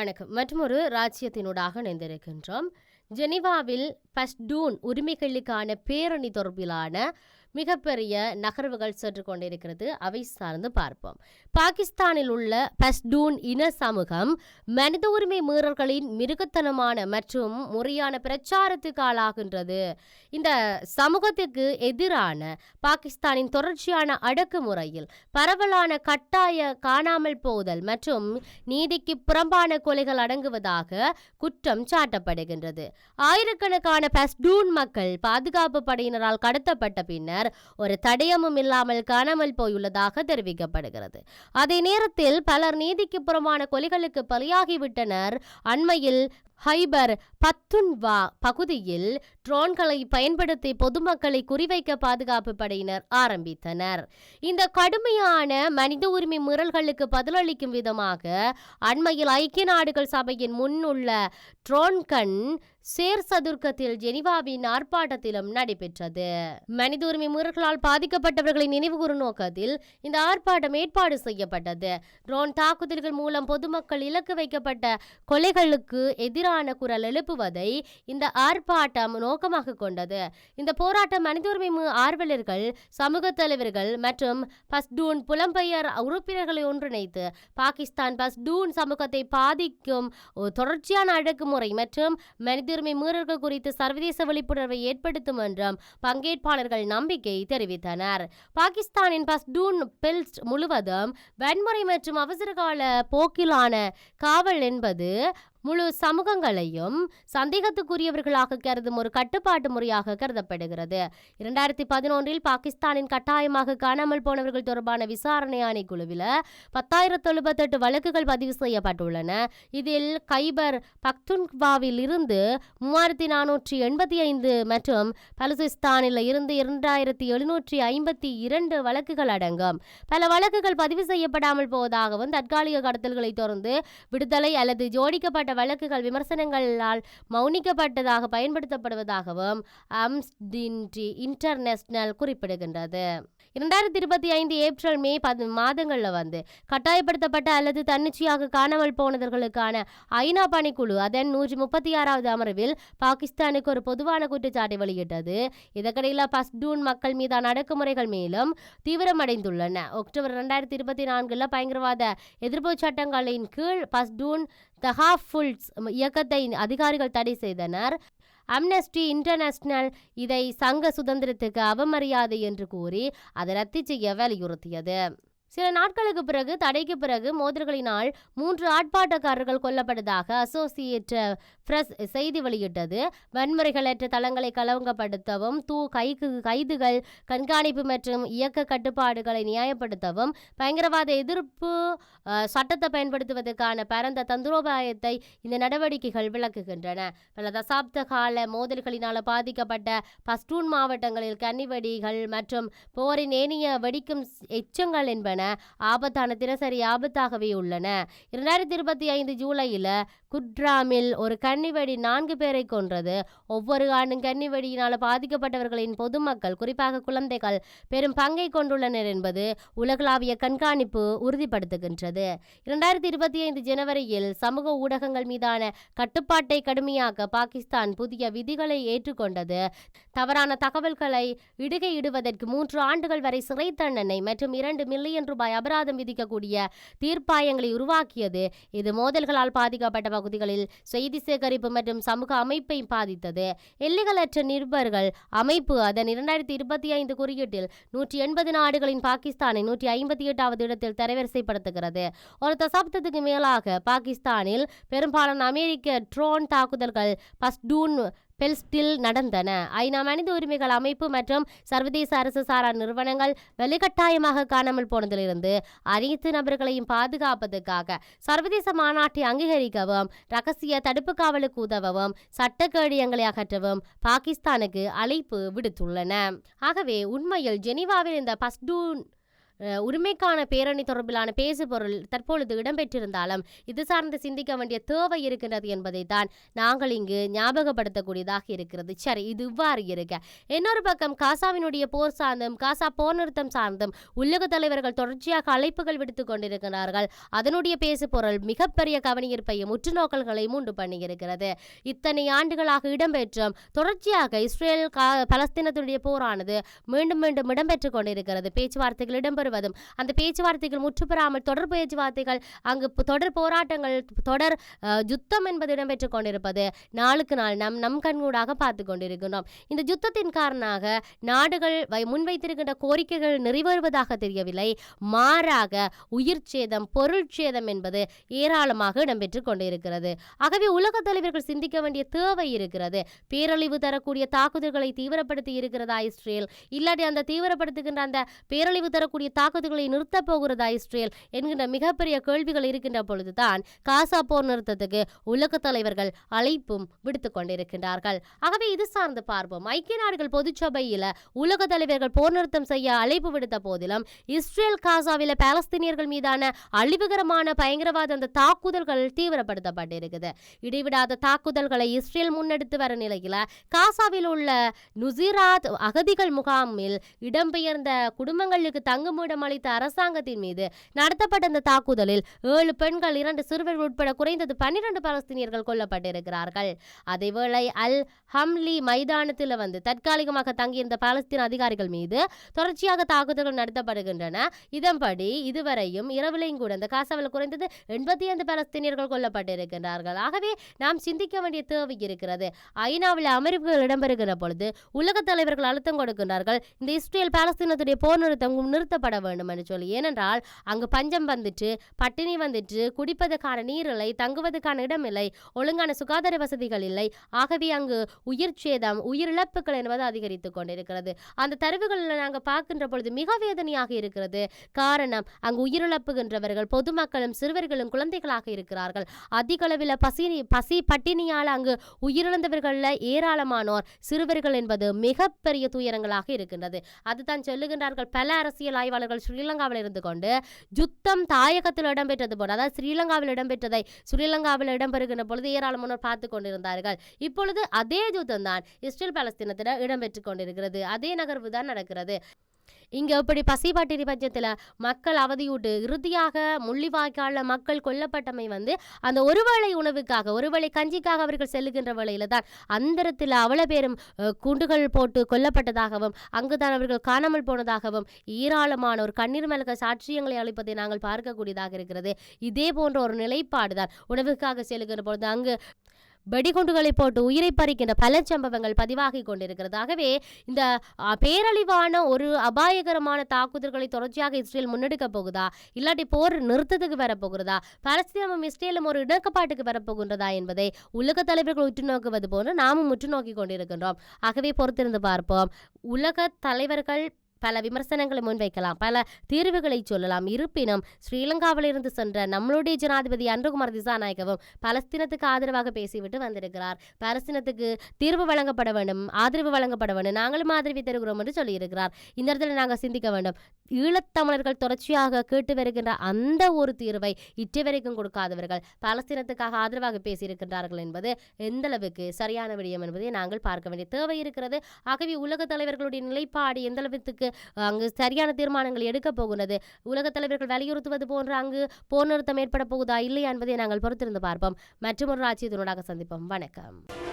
வணக்கம். மற்றொரு ராஜ்யத்தினூடாக இணைந்திருக்கின்றோம். ஜெனிவாவில் பஸ்டூன் உரிமைகளுக்கான பேரணி தொடர்பிலான மிகப்பெரிய நகர்வுகள் சென்று கொண்டிருக்கிறது. அவை சார்ந்து பார்ப்போம். பாகிஸ்தானில் உள்ள பஸ்டூன் இன சமூகம் மனித உரிமை மீறல்களின் மிருகத்தனமான மற்றும் முறையான பிரச்சாரத்துக்கு ஆளாகின்றது. இந்த சமூகத்துக்கு எதிரான பாகிஸ்தானின் தொடர்ச்சியான அடக்குமுறையில் பரவலான கட்டாய காணாமல் போதல் மற்றும் நீதிக்கு புறம்பான கொலைகள் அடங்குவதாக குற்றம் சாட்டப்படுகின்றது. ஆயிரக்கணக்கான பஸ்டூன் மக்கள் பாதுகாப்பு படையினரால் கடத்தப்பட்ட பின்னர் ஒரு தடயமும் இல்லாமல் காணாமல் போயுள்ளதாக தெரிவிக்கப்படுகிறது. அதே நேரத்தில் பலர் நீதிக்கு புறமான கொலைகளுக்கு பலியாகிவிட்டனர். அண்மையில் ஹைபர் பத்துன்வா பகுதியில் ட்ரோன்களை பயன்படுத்தி பொதுமக்களை குறிவைக்க பாதுகாப்பு படையினர் ஆரம்பித்தனர். இந்த கடுமையான மனித உரிமை மீறல்களுக்கு பதிலளிக்கும் விதமாக அண்மையில் ஐக்கிய நாடுகள் சபையின் முன்னுள்ள ட்ரோன்கன் சேர் சதுர்க்கத்தில் ஜெனிவாவின் ஆர்ப்பாட்டத்திலும் நடைபெற்றது. மனித உரிமை மீறல்களால் பாதிக்கப்பட்டவர்களின் நினைவுகூரும் நோக்கத்தில் இந்த ஆர்ப்பாட்டம் ஏற்பாடு செய்யப்பட்டது. ட்ரோன் தாக்குதல்கள் மூலம் பொதுமக்கள் இலக்கு வைக்கப்பட்ட கொலைகளுக்கு எதிரான குரல் எழுப்புவதை இந்த ஆர்ப்பாட்டம் நோக்கமாக கொண்டது. இந்த போராட்டம் மனித உரிமை ஆர்வலர்கள் சமூக தலைவர்கள் மற்றும் பஸ்டூன் புலம்பெயர் உறுப்பினர்களை ஒன்றிணைத்து பாகிஸ்தான் பஸ்டூன் சமூகத்தை பாதிக்கும் தொடர்ச்சியான அடக்குமுறை மற்றும் மனித உரிமை மீறல்கள் குறித்து சர்வதேச விழிப்புணர்வை ஏற்படுத்தும் என்றும் பங்கேற்பாளர்கள் நம்பிக்கை தெரிவித்தனர். பாகிஸ்தானின் பஸ்டூன் பெல்ட் முழுவதும் வன்முறை மற்றும் அவசரகால போக்கிலான காவல் என்பது முழு சமூகங்களையும் சந்தேகத்துக்குரியவர்களாக கருதும் ஒரு கட்டுப்பாட்டு முறையாக கருதப்படுகிறது. இரண்டாயிரத்தி பதினொன்றில் பாகிஸ்தானின் கட்டாயமாக காணாமல் போனவர்கள் தொடர்பான விசாரணை ஆணைக்குழுவில் பத்தாயிரத்து எழுபத்தெட்டு வழக்குகள் பதிவு செய்யப்பட்டுள்ளன. இதில் கைபர் பக்துன்வாவில் இருந்து மூவாயிரத்தி நானூற்றி எண்பத்தி ஐந்து மற்றும் பலுசிஸ்தானில் இருந்து இரண்டாயிரத்தி எழுநூற்றி ஐம்பத்தி இரண்டு வழக்குகள் அடங்கும். பல வழக்குகள் பதிவு செய்யப்படாமல் போவதாகவும் தற்காலிக கடத்தல்களை தொடர்ந்து விடுதலை அல்லது ஜோடிக்கப்பட்ட வழக்குகள் விமர்சனங்களால் மௌனிக்கப்பட்டதாக பயன்படுத்தப்படுவதாகவும் அம்ஸ்டின்டி இன்டர்நேஷனல் குறிப்பிடுகின்றது. இரண்டாயிரத்தி இருபத்தி ஐந்து ஏப்ரல் மே பது மாதங்களில் வந்து கட்டாயப்படுத்தப்பட்ட அல்லது தன்னிச்சையாக காணாமல் போனவர்களுக்கான ஐநா பணிக்குழு அதன் நூற்றி முப்பத்தி ஆறாவது அமர்வில் பாகிஸ்தானுக்கு ஒரு பொதுவான குற்றச்சாட்டை வெளியிட்டது. இதற்கிடையில் பஸ்டூன் மக்கள் மீதான அடக்குமுறைகள் மேலும் தீவிரமடைந்துள்ளன. அக்டோபர் இரண்டாயிரத்தி இருபத்தி நான்கில் பயங்கரவாத எதிர்ப்பு சட்டங்களின் கீழ் பஸ்டூன் தஹாஃபுல்ஸ் இயக்கத்தை அதிகாரிகள் தடை செய்தனர். அம்னஸ்டி இன்டர்நேஷனல் இதை சங்க சுதந்திரத்துக்கு அவமரியாதை என்று கூறி அதை ரத்து செய்ய வலியுறுத்தியது. சில நாட்களுக்கு பிறகு தடைக்கு பிறகு மோதல்களினால் மூன்று ஆட்பாட்டக்காரர்கள் கொல்லப்பட்டதாக அசோசியேட் பிரஸ் செய்தி வெளியிட்டது. வன்முறைகளற்ற தளங்களை கலவங்கப்படுத்தவும் தூ கைக்கு கைதுகள் கண்காணிப்பு மற்றும் இயக்க கட்டுப்பாடுகளை நியாயப்படுத்தவும் பயங்கரவாத எதிர்ப்பு சட்டத்தை பயன்படுத்துவதற்கான பரந்த தந்திரோபாயத்தை இந்த நடவடிக்கைகள் விளக்குகின்றன. பல தசாப்த கால மோதல்களினால் பாதிக்கப்பட்ட பஸ்டூன் மாவட்டங்களில் கன்னிவெடிகள் மற்றும் போரின் ஏனைய வெடிக்கும் எச்சங்கள் என்பன ஆபத்தான தினசரி ஆபத்தாகவே உள்ளன. இரண்டாயிரத்தி இருபத்தி ஐந்து ஜூலையில் குட்ராமில் ஒரு கன்னிவெடி நான்கு பேரை கொன்றது. ஒவ்வொரு ஆண்டும் கன்னிவெடியினால் பாதிக்கப்பட்டவர்களின் பொதுமக்கள் குறிப்பாக குழந்தைகள் பெரும் பங்கை கொண்டுள்ளனர் என்பது உலகளாவிய கண்காணிப்பு உறுதிப்படுத்துகின்றது. இரண்டாயிரத்தி இருபத்தி ஐந்து ஜனவரியில் சமூக ஊடகங்கள் மீதான கட்டுப்பாட்டை கடுமையாக்க பாகிஸ்தான் புதிய விதிகளை ஏற்றுக்கொண்டது. தவறான தகவல்களை இடுகையிடுவதற்கு மூன்று ஆண்டுகள் வரை சிறை தண்டனை மற்றும் இரண்டு மில்லியன் ரூபாய் அபராதம் விதிக்கக்கூடிய தீர்ப்பாயங்களை உருவாக்கியது. இது மோதல்களால் பாதிக்கப்பட்ட பகுதிகளில் செய்தி சேகரிப்பு மற்றும் சமூக அமைப்பை பாதித்தது. எல்லைகளற்ற நிருபர்கள் அமைப்பு அதன் இரண்டாயிரத்தி இருபத்தி ஐந்து குறியீட்டில் நூற்றி எண்பது நாடுகளின் பாகிஸ்தானை நூற்றி ஐம்பத்தி எட்டாவது இடத்தில் தரவரிசைப்படுத்துகிறது. ஒரு தசாப்தத்துக்கு மேலாக பாகிஸ்தானில் பெரும்பாலான அமெரிக்க ட்ரோன் தாக்குதல்கள் பஸ்டூன் பெல்ஸ்டில் நடந்தன. ஐநா மனித உரிமைகள் அமைப்பு மற்றும் சர்வதேச அரசு சாரா நிறுவனங்கள் வெளிக்கட்டாயமாக காணாமல் போனதிலிருந்து அனைத்து நபர்களையும் பாதுகாப்பதற்காக சர்வதேச மாநாட்டை அங்கீகரிக்கவும் ரகசிய தடுப்பு காவலுக்கு உதவவும் சட்டக்கேடியங்களை அகற்றவும் பாகிஸ்தானுக்கு அழைப்பு விடுத்துள்ளன. ஆகவே உண்மையில் ஜெனீவாவில் இந்த பஸ்டூன் உரிமைக்கான பேரணி தொடர்பிலான பேசுபொருள் தற்பொழுது இடம்பெற்றிருந்தாலும் இது சார்ந்து சிந்திக்க வேண்டிய தேவை இருக்கின்றது என்பதை தான் நாங்கள் இங்கு ஞாபகப்படுத்தக்கூடியதாக இருக்கிறது. சரி இது இவ்வாறு இருக்க. இன்னொரு பக்கம் காசாவினுடைய போர் சார்ந்தும் காசா போர் நிறுத்தம் சார்ந்தும் உலக தலைவர்கள் தொடர்ச்சியாக அழைப்புகள் விடுத்துக் கொண்டிருக்கிறார்கள். அதனுடைய பேசுபொருள் மிகப்பெரிய கவனியிருப்பையும் உற்றுநோக்கல்களையும் உண்டு பண்ணியிருக்கிறது. இத்தனை ஆண்டுகளாக இடம்பெற்றும் தொடர்ச்சியாக இஸ்ரேல் கா பலஸ்தீனத்துடைய போரானது மீண்டும் மீண்டும் இடம்பெற்றுக் கொண்டிருக்கிறது. பேச்சுவார்த்தைகள் இடம்பெறுவதும் அந்த பேச்சுவார்த்தைகள் முற்றுப்பெறாமல் தொடர் பேச்சுவார்த்தைகள் அங்கு தொடர் போராட்டங்கள் தொடர் யுத்தம் என்பது இடம்பெற்றுக் கொண்டிருப்பது நாளுக்கு நாள் நம் நம் கண்கூடாக பார்த்து கொண்டிருக்கிறோம் இந்த யுத்தத்தின் காரணமாக நாடுகள் வை- முன்வைத்திருக்கின்ற கோரிக்கைகள் நிறைவேறுவதாக தெரியவில்லை. மாறாக உயிர் சேதம் பொருள் சேதம் என்பது ஏராளமாக இடம்பெற்றுக் கொண்டிருக்கிறது. ஆகவே உலக தலைவர்கள் சிந்திக்க வேண்டிய தேவை இருக்கிறது. பேரழிவு தரக்கூடிய தாக்குதல்களை தீவிரப்படுத்தி இருக்கிறதா இஸ்ரேல்? இல்லாட்டி அந்த தீவிரப்படுத்துகின்ற அந்த பேரழிவு தரக்கூடிய தாக்குதல்களை நிறுத்தப் போகிறதா இஸ்ரேல் என்கின்ற மிகப்பெரிய கேள்விகள் இருக்கின்ற பொழுதுதான் காசா போர் நிறுத்தத்துக்கு உலக தலைவர்கள் அழைப்பும் விடுத்துக் கொண்டிருக்கின்றார்கள். ஆகவே இது சார்ந்து பார்ப்போம். ஐக்கிய நாடுகள் பொதுச்சபையில் உலக தலைவர்கள் போர் நிறுத்தம் செய்ய அழைப்பு விடுத்த போதிலும் இஸ்ரேல் காசாவில் பாலஸ்தீனியர்கள் மீதான அழிவுகரமான பயங்கரவாத அந்த தாக்குதல்கள் தீவிரப்படுத்தப்பட்டிருக்குது. இடைவிடாத தாக்குதல்களை இஸ்ரேல் முன்னெடுத்து வர நிலையில காசாவில் உள்ள நுசிராத் அகதிகள் முகாமில் இடம்பெயர்ந்த குடும்பங்களுக்கு தங்கும் தங்குமிடம் அளித்த அரசாங்கத்தின் மீது நடத்தப்பட்ட இந்த தாக்குதலில் ஏழு பெண்கள் இரண்டு சிறுவர்கள் உட்பட குறைந்தது பன்னிரண்டு பலஸ்தீனியர்கள் கொல்லப்பட்டிருக்கிறார்கள். அதேவேளை அல் ஹம்லி மைதானத்தில் வந்து தற்காலிகமாக தங்கியிருந்த பாலஸ்தீன அதிகாரிகள் மீது தொடர்ச்சியாக தாக்குதல்கள் நடத்தப்படுகின்றன. இதன்படி இதுவரையும் இரவிலையும் கூட இந்த காசாவில் குறைந்தது எண்பத்தி ஐந்து பாலஸ்தீனியர்கள் கொல்லப்பட்டிருக்கின்றார்கள். ஆகவே நாம் சிந்திக்க வேண்டிய தேவை இருக்கிறது. ஐநாவில் அமெரிக்கர்கள் இடம்பெறுகிற பொழுது உலக தலைவர்கள் அழுத்தம் கொடுக்கின்றார்கள். இந்த இஸ்ரேல் பாலஸ்தீனத்துடைய போர் நிறுத்தம் நிறுத்தப்பட வேண்டும் என்று சொல்லி. ஏனென்றால் அங்கு பஞ்சம் வந்துட்டு பட்டினி வந்துட்டு குடிப்பதற்கான நீர் இல்லை தங்குவதற்கான இடம் இல்லை ஒழுங்கான சுகாதார வசதிகள் இல்லை. ஆகவே அங்கு உயிர் சேதம் உயிரிழப்புகள் என்பது அதிகரித்துக் கொண்டிருக்கிறது. அந்த தரவுகளில் நாங்கள் பார்க்கின்ற பொழுது மிக வேதனையாக இருக்கிறது. காரணம் அங்கு உயிரிழப்புகின்றவர்கள் பொதுமக்களும் சிறுவர்களும் குழந்தைகளாக இருக்கிறார்கள். அதிக அளவில் பசி பசி பட்டினியால் அங்கு உயிரிழந்தவர்களில் ஏராளமானோர் சிறுவர்கள் என்பது மிகப்பெரிய துயரங்களாக இருக்கின்றது. அதுதான் சொல்லுகின்றார்கள் பல அரசியல் ஆய்வாளர்கள் ஸ்ரீலங்காவில் இருந்து கொண்டு யுத்தம் தாயகத்தில் இடம்பெற்றது போல அதாவது ஸ்ரீலங்காவில் இடம்பெற்றதை ஸ்ரீலங்காவில் இடம்பெறுகின்ற பொழுது ஏராளமானோர் பார்த்து கொண்டிருந்தார்கள். இப்பொழுது அதே யுத்தம் தான் இஸ்ரேல் பாலஸ்தீனத்தில் இடம்பெற்று கொண்டிருக்கிறது. அதே நகர்வு தான் நடக்கிறது. இங்கே இப்படி பசிபாட்டிரி பட்சத்தில் மக்கள் அவதியூட்டு இறுதியாக முள்ளிவாய்க்கால மக்கள் கொல்லப்பட்டமை வந்து அந்த ஒருவேளை உணவுக்காக ஒருவேளை கஞ்சிக்காக அவர்கள் செல்லுகின்ற வேளையில் தான் அந்தரத்தில் அவ்வளோ பேரும் குண்டுகள் போட்டு கொல்லப்பட்டதாகவும் அங்குதான் அவர்கள் காணாமல் போனதாகவும் ஏராளமான ஒரு கண்ணீர் மலக சாட்சியங்களை அளிப்பதை நாங்கள் பார்க்கக்கூடியதாக இருக்கிறது. இதே போன்ற ஒரு நிலைப்பாடு தான் உணவுக்காக செல்லுகின்ற பொழுது அங்கு வெடிகுண்டுகளை போட்டு உயிரை பறிக்கின்ற பல சம்பவங்கள் பதிவாகி கொண்டிருக்கிறது. ஆகவே இந்த பேரழிவான ஒரு அபாயகரமான தாக்குதல்களை தொடர்ச்சியாக இஸ்ரேல் முன்னெடுக்க போகுதா? இல்லாட்டி போர் நிறுத்தத்துக்கு வரப்போகிறதா? பலஸ்தீனமும் இஸ்ரேலும் ஒரு இணக்கப்பாட்டுக்கு வரப்போகின்றதா என்பதை உலக தலைவர்கள் உற்று நோக்குவது போன்று நாமும் உற்று நோக்கி கொண்டிருக்கின்றோம். ஆகவே பொறுத்திருந்து பார்ப்போம். உலக தலைவர்கள் பல விமர்சனங்களை முன்வைக்கலாம் பல தீர்வுகளை சொல்லலாம். இருப்பினும் ஸ்ரீலங்காவிலிருந்து சென்ற நம்மளுடைய ஜனாதிபதி அன்றுகுமார் திசாநாயகவும் பலஸ்தீனத்துக்கு ஆதரவாக பேசிவிட்டு வந்திருக்கிறார். பலஸ்தீனத்துக்கு தீர்வு வழங்கப்பட வேண்டும் ஆதரவு வழங்கப்பட வேண்டும். நாங்களும் ஆதரவை தருகிறோம் என்று சொல்லியிருக்கிறார். இந்த இடத்துல நாங்கள் சிந்திக்க வேண்டும். ஈழத்தமிழர்கள் தொடர்ச்சியாக கேட்டு வருகின்ற அந்த ஒரு தீர்வை இற்றை வரைக்கும் கொடுக்காதவர்கள் பலஸ்தீனத்துக்காக ஆதரவாக பேசியிருக்கின்றார்கள் என்பது எந்த அளவுக்கு சரியான விடயம் என்பதை நாங்கள் பார்க்க வேண்டிய தேவை இருக்கிறது. ஆகவே உலக தலைவர்களுடைய நிலைப்பாடு எந்த அளவுக்கு அங்கு சரியான தீர்மானங்கள் எடுக்க போகிறது உலக தலைவர்கள் வலியுறுத்துவது போன்ற அங்கு போர் நிறுத்தம் ஏற்பட போகுதா இல்லையா என்பதை நாங்கள் பொறுத்திருந்து பார்ப்போம். மற்றும் ஒரு ராஜ்யத்தினூடாக சந்திப்போம். வணக்கம்.